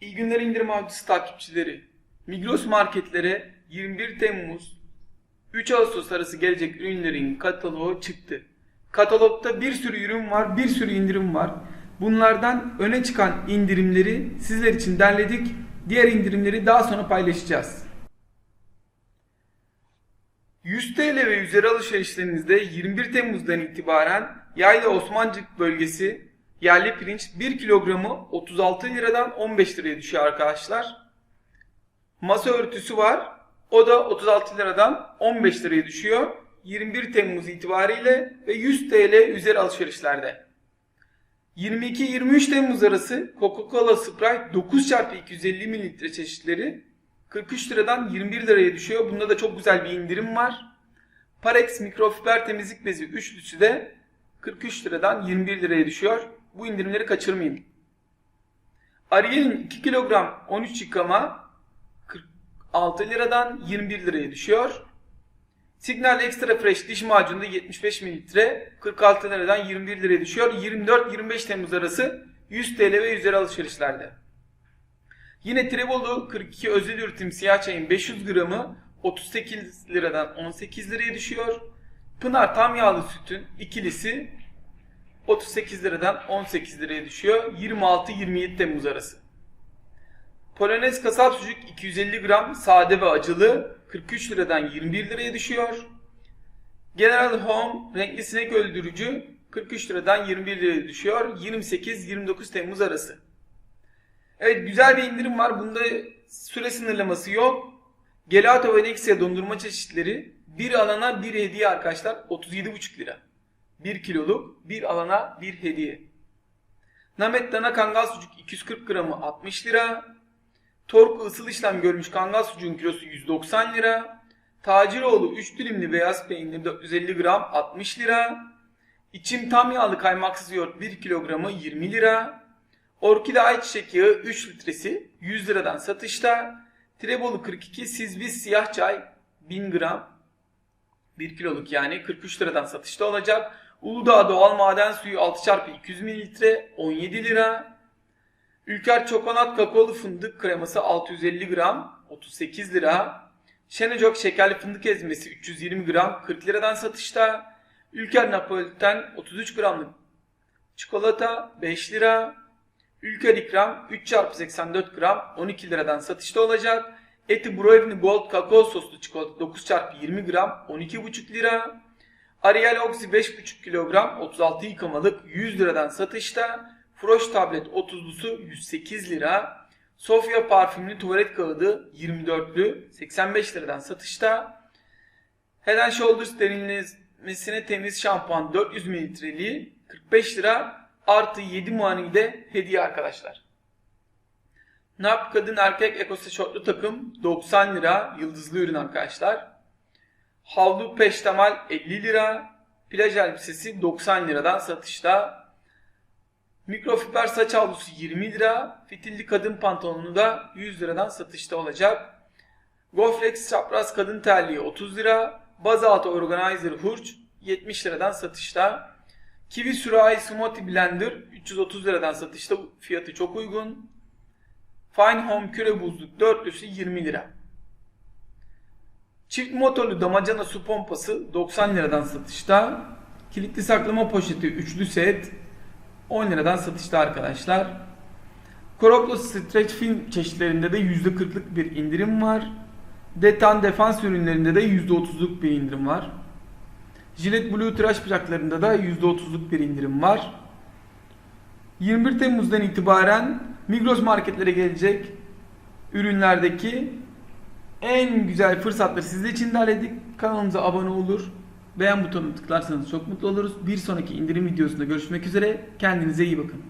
İyi günler indirim avcısı takipçileri. Migros marketlere 21 Temmuz 3 Ağustos arası gelecek ürünlerin kataloğu çıktı. Katalogda bir sürü ürün var, bir sürü indirim var. Bunlardan öne çıkan indirimleri sizler için derledik. Diğer indirimleri daha sonra paylaşacağız. 100 TL ve üzeri alışverişlerinizde 21 Temmuz'dan itibaren Yayla Osmancık bölgesi yerli pirinç 1 kilogramı 36 liradan 15 liraya düşüyor arkadaşlar. Masa örtüsü var. O da 36 liradan 15 liraya düşüyor. 21 Temmuz itibariyle ve 100 TL üzeri alışverişlerde. 22-23 Temmuz arası Coca-Cola Sprite 9 x 250 mililitre çeşitleri 43 liradan 21 liraya düşüyor. Bunda da çok güzel bir indirim var. Parex mikrofiber temizlik bezi üçlüsü de 43 liradan 21 liraya düşüyor. Bu indirimleri kaçırmayın. Ariel'in 2 kilogram 13 yıkama 46 liradan 21 liraya düşüyor. Signal Extra Fresh diş macunu da 75 mililitre 46 liradan 21 liraya düşüyor. 24-25 Temmuz arası 100 TL ve üzeri alışverişlerde. Yine Trebolu 42 özel üretim siyah çayın 500 gramı 38 liradan 18 liraya düşüyor. Pınar tam yağlı sütün ikilisi 38 liradan 18 liraya düşüyor. 26-27 Temmuz arası. Polonez kasap sucuk 250 gram sade ve acılı 43 liradan 21 liraya düşüyor. General Home renkli sinek öldürücü 43 liradan 21 liraya düşüyor. 28-29 Temmuz arası. Evet güzel bir indirim var. Bunda süre sınırlaması yok. Gelato ve Nexia dondurma çeşitleri bir alana bir hediye arkadaşlar 37,5 lira. 1 kiloluk bir alana bir hediye. Namet dana kangal sucuk 240 gramı 60 lira. Torku ısıl işlem görmüş kangal sucuğun kilosu 190 lira. Taciroğlu 3 dilimli beyaz peynir 450 gram 60 lira. İçim tam yağlı kaymaksız yoğurt 1 kilogramı 20 lira. Orkide ayçiçek yağı 3 litresi 100 liradan satışta. Trebolu 42 sizbiz siyah çay 1000 gram 1 kiloluk yani 43 liradan satışta olacak. Uludağ doğal maden suyu 6 çarpı 200 mililitre 17 lira. Ülker çokonat kakaolu fındık kreması 650 gram 38 lira. Şenecok şekerli fındık ezmesi 320 gram 40 liradan satışta. Ülker Napoliten 33 gramlık çikolata 5 lira. Ülker ikram 3 çarpı 84 gram 12 liradan satışta olacak. Eti Brownie Gold kakao soslu çikolata 9 çarpı 20 gram 12,5 lira. Ariel Oxy 5,5 kilogram 36 yıkamalık 100 liradan satışta. Froş tablet 30'lusu 108 lira. Sofya parfümlü tuvalet kağıdı 24'lü 85 liradan satışta. Head Shoulders derinlemesine temiz şampuan 400 mililitreliği 45 lira artı 7 muanide hediye arkadaşlar. Nap kadın erkek ekose şortlu takım 90 lira yıldızlı ürün arkadaşlar. Havlu peştemal 50 lira. Plaj elbisesi 90 liradan satışta. Mikrofiber saç havlusu 20 lira. Fitilli kadın pantolonu da 100 liradan satışta olacak. Goflex çapraz kadın terliği 30 lira. Bazaltı organizer hurç 70 liradan satışta. Kiwi sürahi smoothie blender 330 liradan satışta. Fiyatı çok uygun. Fine Home küre buzluk dörtlüsü 20 lira. Çift motorlu damacana su pompası 90 liradan satışta. Kilitli saklama poşeti üçlü set 10 liradan satışta arkadaşlar. Croplo Stretch film çeşitlerinde de %40'lık bir indirim var. Detan defans ürünlerinde de %30'luk bir indirim var. Gillette Blue tıraş bıçaklarında da %30'luk bir indirim var. 21 Temmuz'dan itibaren Migros marketlere gelecek ürünlerdeki en güzel fırsatları sizler için derledik. Kanalımıza abone olur. Beğen butonuna tıklarsanız çok mutlu oluruz. Bir sonraki indirim videosunda görüşmek üzere. Kendinize iyi bakın.